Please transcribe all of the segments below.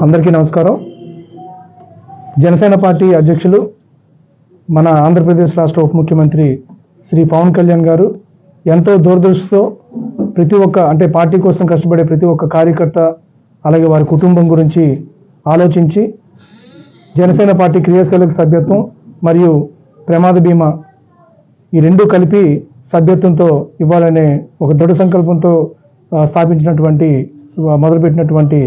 అందరికీ నమస్కారం. జనసేన పార్టీ అధ్యక్షులు మన ఆంధ్రప్రదేశ్ రాష్ట్ర ఉప ముఖ్యమంత్రి శ్రీ పవన్ కళ్యాణ్ గారు ఎంతో దూరదృష్టితో ప్రతి ఒక్క అంటే పార్టీ కోసం కష్టపడే ప్రతి ఒక్క కార్యకర్త అలాగే వారి కుటుంబం గురించి ఆలోచించి జనసేన పార్టీ క్రియాశీలక సభ్యత్వం మరియు ప్రమాద బీమా ఈ రెండు కలిపి సభ్యత్వంతో ఇవ్వాలనే ఒక దృఢ సంకల్పంతో స్థాపించినటువంటి మొదలుపెట్టినటువంటి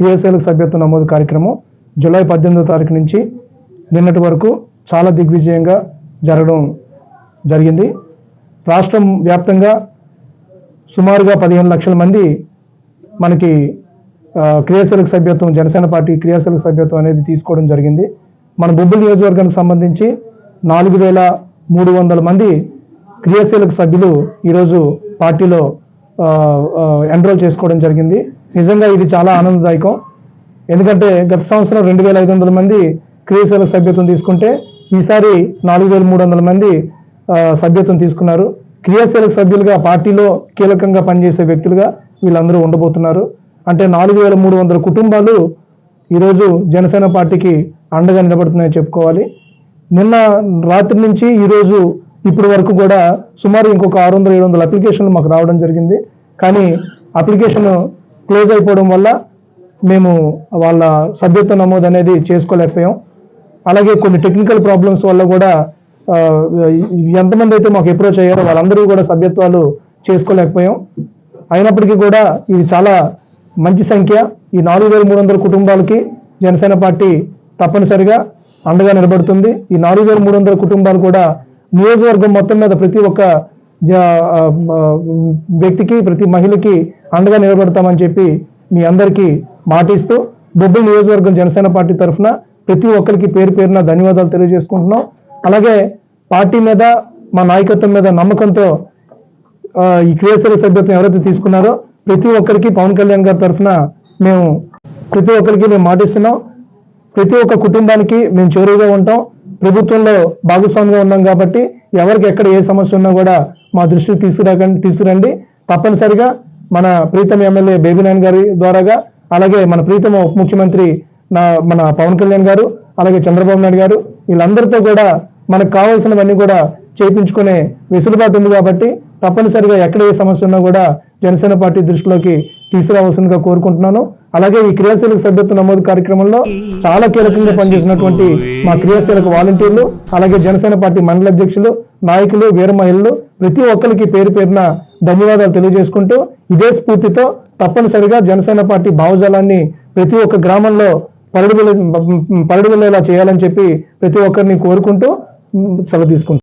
క్రియాశీలక సభ్యత్వ నమోదు కార్యక్రమం జూలై పద్దెనిమిదో తారీఖు నుంచి నిన్నటి వరకు చాలా దిగ్విజయంగా జరగడం జరిగింది. రాష్ట్రం వ్యాప్తంగా సుమారుగా పదిహేను లక్షల మంది మనకి క్రియాశీలక సభ్యత్వం జనసేన పార్టీ క్రియాశీలక సభ్యత్వం అనేది తీసుకోవడం జరిగింది. మన బొబ్బుల నియోజకవర్గానికి సంబంధించి నాలుగు వేల మూడు వందల మంది క్రియాశీలక సభ్యులు ఈరోజు పార్టీలో ఎన్రోల్ చేసుకోవడం జరిగింది. నిజంగా ఇది చాలా ఆనందదాయకం. ఎందుకంటే గత సంవత్సరం రెండు వేల ఐదు వందల మంది క్రియాశీలక సభ్యత్వం తీసుకుంటే ఈసారి నాలుగు వేల మూడు వందల మంది సభ్యత్వం తీసుకున్నారు. క్రియాశీలక సభ్యులుగా పార్టీలో కీలకంగా పనిచేసే వ్యక్తులుగా వీళ్ళందరూ ఉండబోతున్నారు. అంటే నాలుగు వేల మూడు వందల కుటుంబాలు ఈరోజు జనసేన పార్టీకి అండగా నిలబడుతున్నాయని చెప్పుకోవాలి. నిన్న రాత్రి నుంచి ఈరోజు ఇప్పటి వరకు కూడా సుమారు ఇంకొక ఆరు వందల ఏడు వందల అప్లికేషన్లు మాకు రావడం జరిగింది. కానీ అప్లికేషన్ క్లోజ్ అయిపోవడం వల్ల మేము వాళ్ళ సభ్యత్వ నమోదు అనేది చేసుకోలేకపోయాం. అలాగే కొన్ని టెక్నికల్ ప్రాబ్లమ్స్ వల్ల కూడా ఎంతమంది అయితే మాకు అప్రోచ్ అయ్యారో వాళ్ళందరూ కూడా సభ్యత్వాలు చేసుకోలేకపోయాం. అయినప్పటికీ కూడా ఇది చాలా మంచి సంఖ్య. ఈ నాలుగు వేల మూడు వందల కుటుంబాలకి జనసేన పార్టీ తప్పనిసరిగా అండగా నిలబడుతుంది. ఈ నాలుగు వేల మూడు వందల కుటుంబాలు కూడా నియోజకవర్గం మొత్తం మీద ప్రతి ఒక్క జ- వ్యక్తికి ప్రతి మహిళకి అండగా నిలబడతామని చెప్పి మీ అందరికీ మాటిస్తూ బొబ్బిలి నియోజకవర్గం జనసేన పార్టీ తరఫున ప్రతి ఒక్కరికి పేరు పేరున ధన్యవాదాలు తెలియజేసుకుంటున్నాం. అలాగే పార్టీ మీద మా నాయకత్వం మీద నమ్మకంతో ఈ క్రియాశీల సభ్యత్వం ఎవరైతే తీసుకున్నారో ప్రతి ఒక్కరికి పవన్ కళ్యాణ్ గారి తరఫున మేము ప్రతి ఒక్కరికి మేము మాటిస్తున్నాం. ప్రతి ఒక్క కుటుంబానికి మేము చేరువుగా ఉంటాం. ప్రభుత్వంలో భాగస్వామిగా ఉన్నాం కాబట్టి ఎవరికి ఎక్కడ ఏ సమస్య ఉన్నా కూడా మా దృష్టికి తీసుకురాకండి తీసుకురండి. తప్పనిసరిగా మన ప్రీతం ఎమ్మెల్యే బేబీనాయన్ గారి ద్వారాగా అలాగే మన ప్రీతమ ఉప ముఖ్యమంత్రి నా మన పవన్ కళ్యాణ్ గారు అలాగే చంద్రబాబు నాయుడు గారు వీళ్ళందరితో కూడా మనకు కావాల్సినవన్నీ కూడా చేయించుకునే వెసులుబాటు ఉంది కాబట్టి తప్పనిసరిగా ఎక్కడ ఏ సమస్య ఉన్నా కూడా జనసేన పార్టీ దృష్టిలోకి తీసుకురావాల్సిందిగా కోరుకుంటున్నాను. అలాగే ఈ క్రియాశీలక సభ్యత్వ నమోదు కార్యక్రమంలో చాలా కీలకంగా పనిచేసినటువంటి మా క్రియాశీలక వాలంటీర్లు అలాగే జనసేన పార్టీ మండల అధ్యక్షులు నాయకులు వీర మహిళలు ప్రతి ఒక్కరికి పేరు పేరున ధన్యవాదాలు తెలియజేసుకుంటూ ఇదే స్ఫూర్తితో తప్పనిసరిగా జనసేన పార్టీ భావజాలాన్ని ప్రతి ఒక్క గ్రామంలో పరడు పరడు చేయాలని చెప్పి ప్రతి ఒక్కరిని కోరుకుంటూ సెలవు తీసుకుంటాం